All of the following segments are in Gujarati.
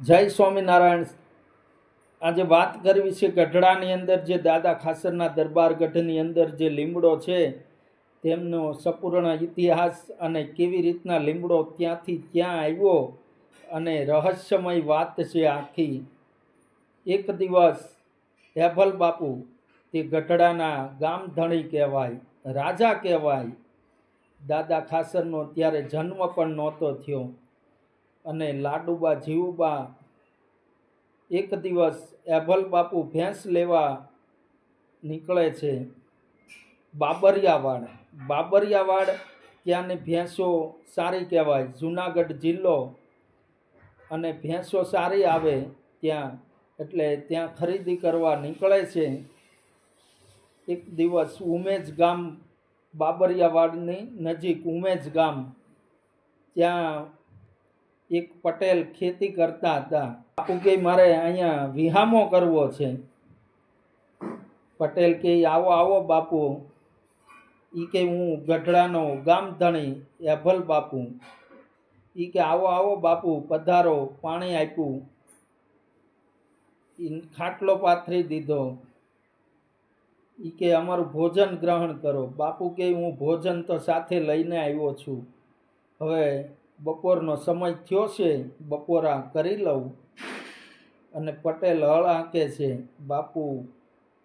જય સ્વામિનારાયણ. આજે વાત કરવી છે ગઢડાની અંદર, જે દાદા ખાસરના દરબાર ગઢની અંદર જે લીમડો છે, તેમનો સંપૂર્ણ ઇતિહાસ અને કેવી રીતના લીમડો ત્યાંથી ત્યાં આવ્યો અને રહસ્યમય વાત છે આખી. એક દિવસ હેભલ બાપુ તે ગઢડાના ગામધણી કહેવાય, રાજા કહેવાય. દાદા ખાસરનો ત્યારે જન્મ પણ નહોતો થયો. અને લાડુબા, જીવુબા, એક દિવસ એભલ બાપુ ભેંસ લેવા નીકળે છે. બાબરિયાવાડ. બાબરિયાવાડ ત્યાંની ભેંસો સારી કહેવાય. જુનાગઢ જિલ્લો અને ભેંસો સારી આવે ત્યાં. એટલે ત્યાં ખરીદી કરવા નીકળે છે. એક દિવસ ઉમેજ ગામ બાબરિયાવાડની નજીક ઉમેજ ગામ. ત્યાં એક પટેલ ખેતી કરતા હતા. બાપુ કે મારે અહીંયા વિહામો કરવો છે. પટેલ કે, આવો આવો બાપુ. ઈ કે, હું ગઢડાનો ગામધણી એભલ બાપુ. ઈ કે, આવો આવો બાપુ, પધારો, પાણી આપ્યું. ખાટલો પાથરી દીધો. ઈ કે, અમારું ભોજન ગ્રહણ કરો. બાપુ કે, હું ભોજન તો સાથે લઈને આવ્યો છું. હવે બપોરનો સમય થયો છે, બપોરા કરી લઉં. અને પટેલ હળ આંકે છે, બાપુ,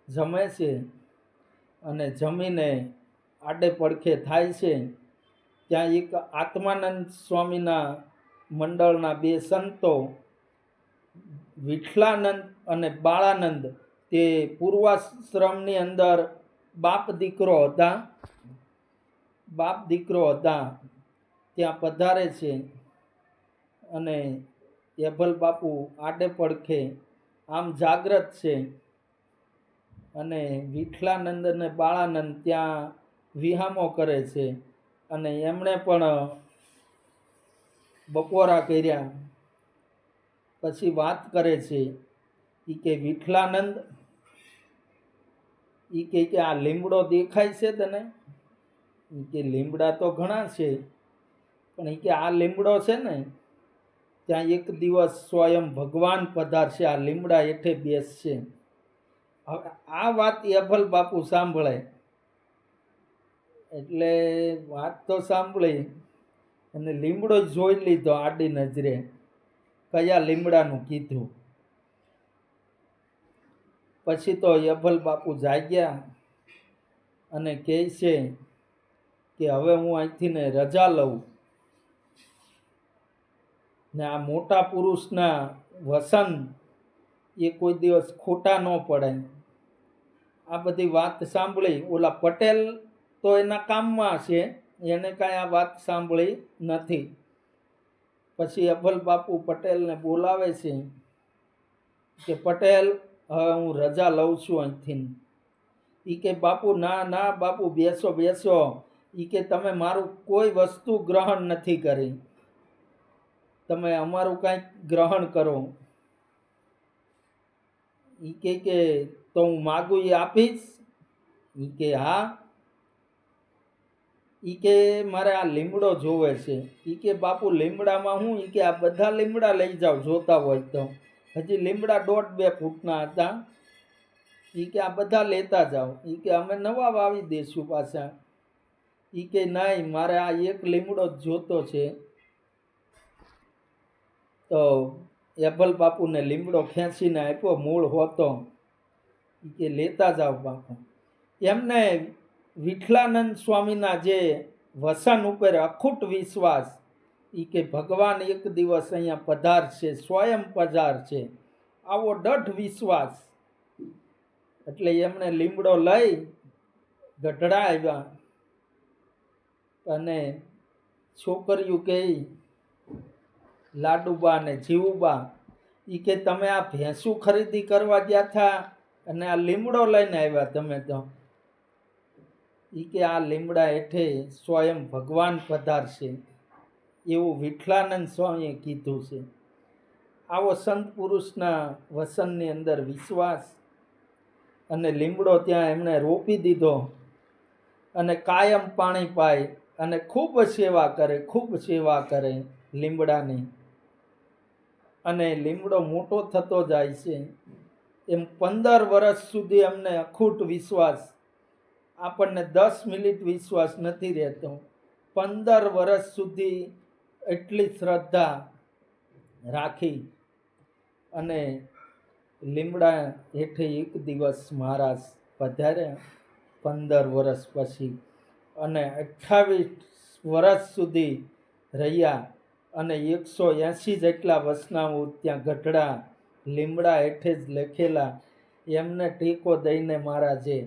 જમે છે? અને જમીને આડે પડખે થાય છે. ત્યાં એક આત્માનંદ સ્વામીના મંડળના બે સંતો વિઠલાનંદ અને બાળાનંદ. તે પૂર્વાશ્રમની અંદર બાપ દીકરો હતા. બાપ દીકરો હતા. ત્યાં પધારે છે અને એભલ બાપુ આડે પડખે આમ જાગ્રત છે અને વિઠલાનંદ અને બાળાનંદ ત્યાં વિહામો કરે છે અને એમણે પણ બપોરા કર્યા. પછી વાત કરે છે એ કે વિઠલાનંદ એ કે આ લીમડો દેખાય છે તને? એ કે લીમડા તો ઘણા છે. પણ એ કે આ લીમડો છે ને, ત્યાં એક દિવસ સ્વયં ભગવાન પધારશે, આ લીમડા હેઠે બેસશે. હવે આ વાત એભલ બાપુ સાંભળે. એટલે વાત તો સાંભળી, અને લીમડો જોઈ લીધો આડી નજરે, કયા લીમડાનું કીધું. પછી તો યભલ બાપુ જાગ્યા, અને કહે છે કે હવે હું અહીંથી ને રજા લઉં. ને આ મોટા પુરુષના વસન એ કોઈ દિવસ ખોટા ન પડે. આ બધી વાત સાંભળી, ઓલા પટેલ તો એના કામમાં છે, એને કાંઈ આ વાત સાંભળી નથી. પછી અભલ બાપુ પટેલને બોલાવે છે કે, પટેલ, હવે હું રજા લઉં છું અહીંથી એ કે, બાપુ, ના ના, બાપુ, બેસો બેસો. એ કે, તમે મારું કોઈ વસ્તુ ગ્રહણ નથી કરી. તમે અમારું કાંઈક ગ્રહણ કરો. એ કે કે, તો હું માગું એ આપીશ. એ કે, હા. ઈ કે, મારે આ લીમડો જોવે છે. ઈ કે, બાપુ, લીમડામાં હું? ઈ કે, આ બધા લીમડા લઈ જાઓ, જોતા હોય તો. હજી લીમડા દોઢ બે ફૂટના હતા. ઈ કે, આ બધા લેતા જાઓ. એ કે, અમે નવા વાવી દઈશું પાછા. એ કે નહીં મારે આ એક લીમડો જ જોતો છે. તો એભલ બાપુને લીમડો ખેંચીને આપ્યો, મૂળ હોતો. એ લેતા જાઓ બાપુ. એમને વિઠલાનંદ સ્વામીના જે વસન ઉપર અખૂટ વિશ્વાસ એ કે, ભગવાન એક દિવસ અહીંયા પધારશે સ્વયં પધારશે આવો દઢ વિશ્વાસ. એટલે એમણે લીમડો લઈ ગઢડા આવ્યા. અને છોકરીઓ કહે લાડુબા અને જીવુબા એ કે તમે આ ભેંસું ખરીદી કરવા ગયા હતા અને આ લીમડો લઈને આવ્યા તમે તો. એ કે આ લીમડા હેઠે સ્વયં ભગવાન પધારશે એવું વિઠલાનંદ સ્વામીએ કીધું છે. આવો સંત પુરુષના વસનની અંદર વિશ્વાસ અને લીમડો ત્યાં એમણે રોપી દીધો અને કાયમ પાણી પાય અને ખૂબ સેવા કરે, ખૂબ સેવા કરે લીમડાની. અને લીમડો મોટો થતો જાય છે, એમ પંદર વર્ષ સુધી અમને અખૂટ વિશ્વાસ, આપણને દસ મિનિટ વિશ્વાસ નથી રહેતો. પંદર વર્ષ સુધી એટલી શ્રદ્ધા રાખી અને લીમડા હેઠે એક દિવસ મહારાજ પધાર્યા પંદર વર્ષ પછી અને અઠ્ઠાવીસ વર્ષ સુધી રહ્યા. અને એકસો એંસી જેટલા વસનાઓ ત્યાં ગઢડા, લીમડા હેઠે જ લખેલા, એમને ટેકો દઈને મહારાજે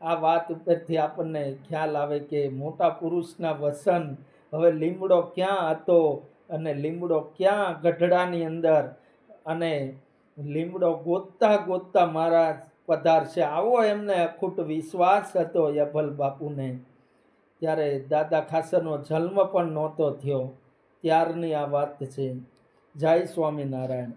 આ વાત ઉપરથી આપણને ખ્યાલ આવે કે મોટા પુરુષના વસન હવે લીમડો ક્યાં હતો અને લીમડો ક્યાં ગઢડાની અંદર અને લીમડો ગોતતા ગોતતા મહારાજ પધારશે આવો એમને અખૂટ વિશ્વાસ હતો યભલ બાપુને. ત્યારે દાદા ખાસરનો જન્મ પણ નહોતો થયો. ત્યારની આ વાત છે. જય સ્વામિનારાયણ.